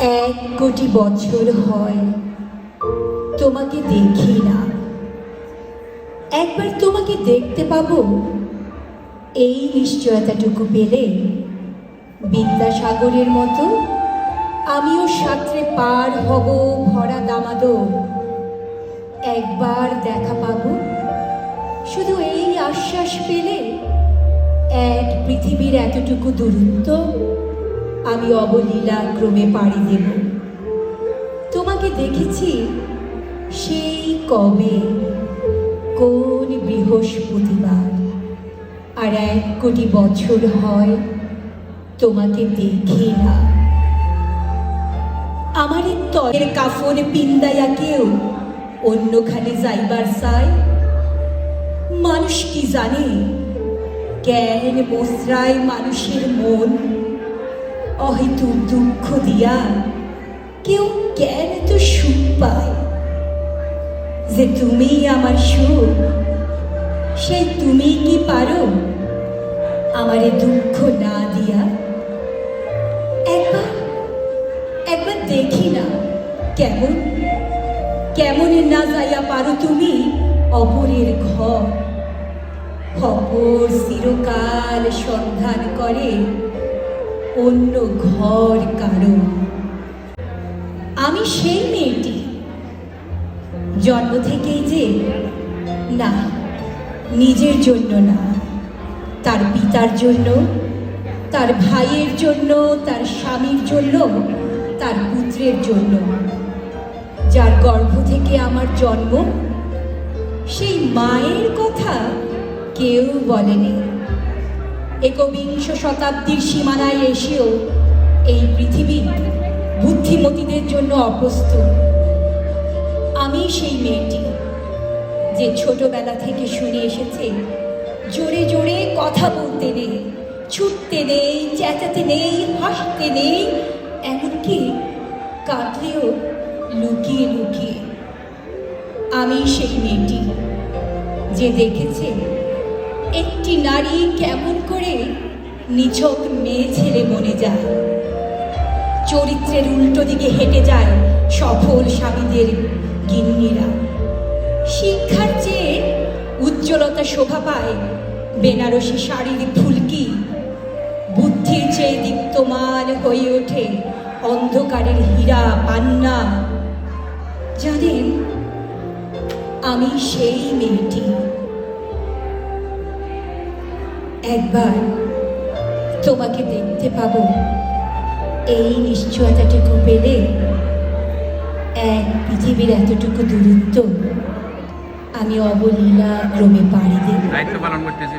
এক কোটি বছর হয়। তোমাকে দেখি না। একবার তোমাকে দেখতে পাবো। এই নিশ্চয়তাটুকু পেলে বিদ্যাসাগরের মতো আমিও সাঁতরে পার হব ভরা দামাদো একবার দেখা পাবো। শুধু এই আশ্বাস পেলে এক পৃথিবীর এতটুকু দূরত্ব আমি অবলীলা ক্রমে পাড়ি দেব। তোমাকে দেখেছি সেই কবে কোন বৃহস্পতিবার। আর এক কোটি বছর হয় তোমাকে দেখি না। আমার তয়ের কাফন পিন্দাইয়া কেউ অন্যখানে যাইবার চাই মানুষ কি জানে? জ্ঞান বস্রায় মানুষের মন অহেতুক দুঃখ দিয়া কেউ জ্ঞান তো সুখ পায়। যে তুমি আমার সুখ সেই তুমি কি পারো? আমারে দুঃখ না দিয়া? একবার একবার দেখি না কেমন কেমন না যাইয়া পারো তুমি অপরের ঘর। অপর চিরকাল সন্ধান করে অন্য ঘর কারও। আমি সেই মেয়েটি। জন্ম থেকেই যে, না, নিজের জন্য না। তার পিতার জন্য, তার ভাইয়ের জন্য, তার স্বামীর জন্য, তার পুত্রের জন্য। যার গর্ভ থেকে আমার জন্ম, সেই মায়ের কথা কেউ বলেনি। একবিংশ শতাব্দীর সীমানায় এসেও এই পৃথিবী বুদ্ধিমতীদের জন্য অপ্রস্তুত। আমি সেই মেয়েটি যে ছোটবেলা থেকে শুনে এসেছে, জোরে জোরে কথা বলতে নেই, ছুটতে নেই, চেঁচাতে নেই, হাসতে নেই, এমনকি কাঁদলেও লুকিয়ে লুকিয়ে। আমি সেই মেয়েটি যে দেখেছে একটি নারী কেমন করে নিছক মেয়ে ছেলে মনে যায়? চরিত্রের উল্টো দিকে হেঁটে যায় সফল স্বামীদের গিন্নিরা। শিক্ষার চেয়ে উজ্জ্বলতা শোভা পায় বেনারসি শাড়ির ফুলকি। বুদ্ধির চেয়ে দীপ্তমান হয়ে ওঠে অন্ধকারের হীরা পান্না। জানেন, আমি সেই মেয়েটি। একবার তোমাকে দেখতে পাব। এই নিশ্চয়তাটুকু পেলে এক পৃথিবীর এতটুকু দূরত্ব আমি অবলীলা ক্রমে পাড়ি দেব। দায়িত্ব পালন করতেছি